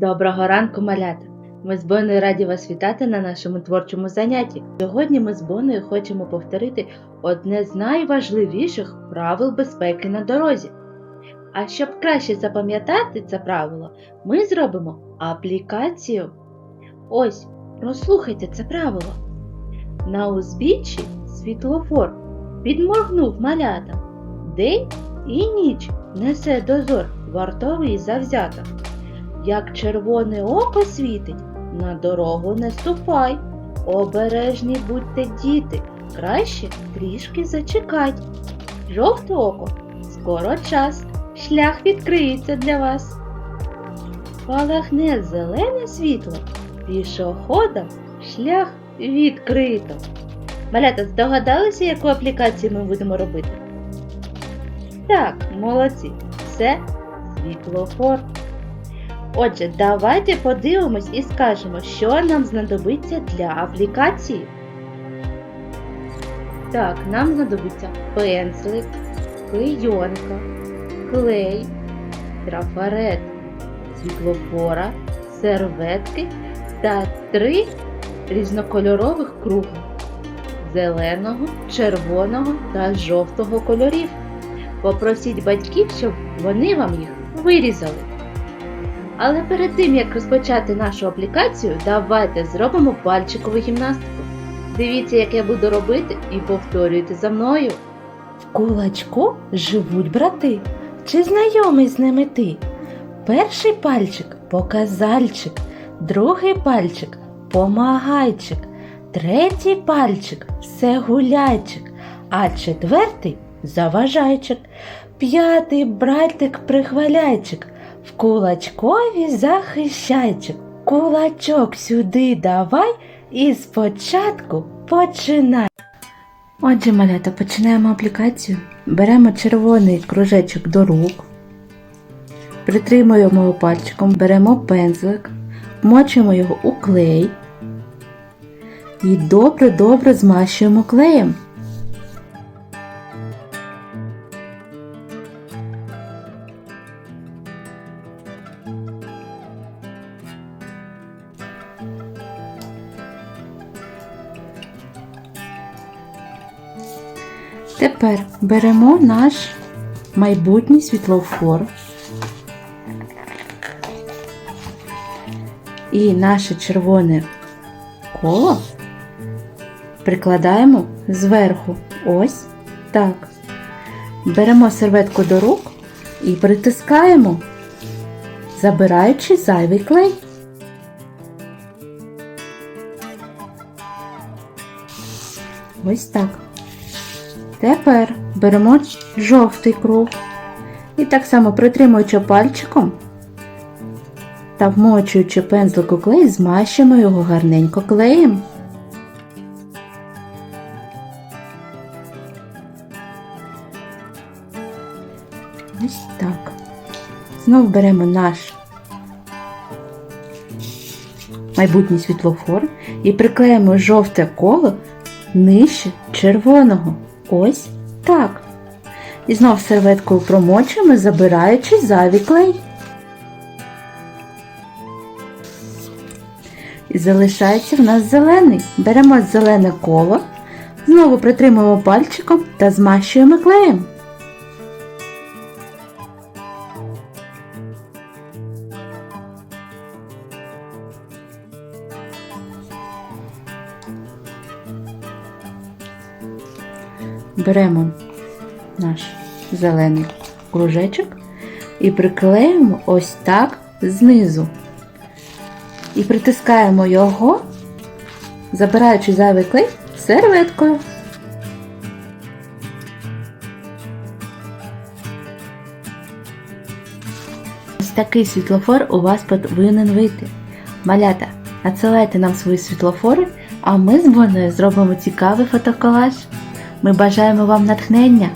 Доброго ранку, малята! Ми з Боною раді вас вітати на нашому творчому занятті. Сьогодні ми з Боною хочемо повторити одне з найважливіших правил безпеки на дорозі. А щоб краще запам'ятати це правило, ми зробимо аплікацію. Ось, прослухайте це правило. На узбіччі світлофор підморгнув малята. День і ніч несе дозор вартовий завзято. Як червоне око світить, на дорогу не ступай. Обережні будьте діти, краще трішки зачекать. Жовте око, скоро час, шлях відкриється для вас. Палахне зелене світло, пішоходам шлях відкрито. Малята, здогадалися, яку аплікацію ми будемо робити? Так, молодці, це світлофор. Отже, давайте подивимось і скажемо, що нам знадобиться для аплікації. Так, нам знадобиться пензлик, клейонка, клей, трафарет, світлофора, серветки та три різнокольорових круга зеленого, червоного та жовтого кольорів. Попросіть батьків, щоб вони вам їх вирізали. Але перед тим, як розпочати нашу аплікацію, давайте зробимо пальчикову гімнастику. Дивіться, як я буду робити, і повторюйте за мною. В кулачку живуть брати. Чи знайомий з ними ти? Перший пальчик показальчик, другий пальчик помагайчик, третій пальчик все гуляйчик, а четвертий заважайчик, п'ятий братик прихваляйчик. Кулачкові захищайчик. Кулачок сюди давай і спочатку починай. Отже, малята, починаємо аплікацію. Беремо червоний кружечок до рук, притримуємо його пальчиком, беремо пензлик, вмочуємо його у клей і добре-добре змащуємо клеєм. Тепер беремо наш майбутній світлофор і наше червоне коло прикладаємо зверху. Ось так. Беремо серветку до рук і притискаємо, забираючи зайвий клей. Ось так. Тепер беремо жовтий круг і так само притримуючи пальчиком та вмочуючи пензлик у клей, змащуємо його гарненько клеєм. Ось так. Знову беремо наш майбутній світлофор і приклеїмо жовте коло нижче червоного. Ось так. І знов серветкою промочуємо, забираючи зайвий клей. І залишається в нас зелений. Беремо зелене коло, знову притримуємо пальчиком та змащуємо клеєм. Беремо наш зелений кружечок і приклеїмо ось так знизу. І притискаємо його, забираючи зайвий клей серветкою. Ось такий світлофор у вас повинен вийти. Малята, надсилайте нам свої світлофори, а ми з Боною зробимо цікавий фотоколаж. Ми бажаємо вам натхнення!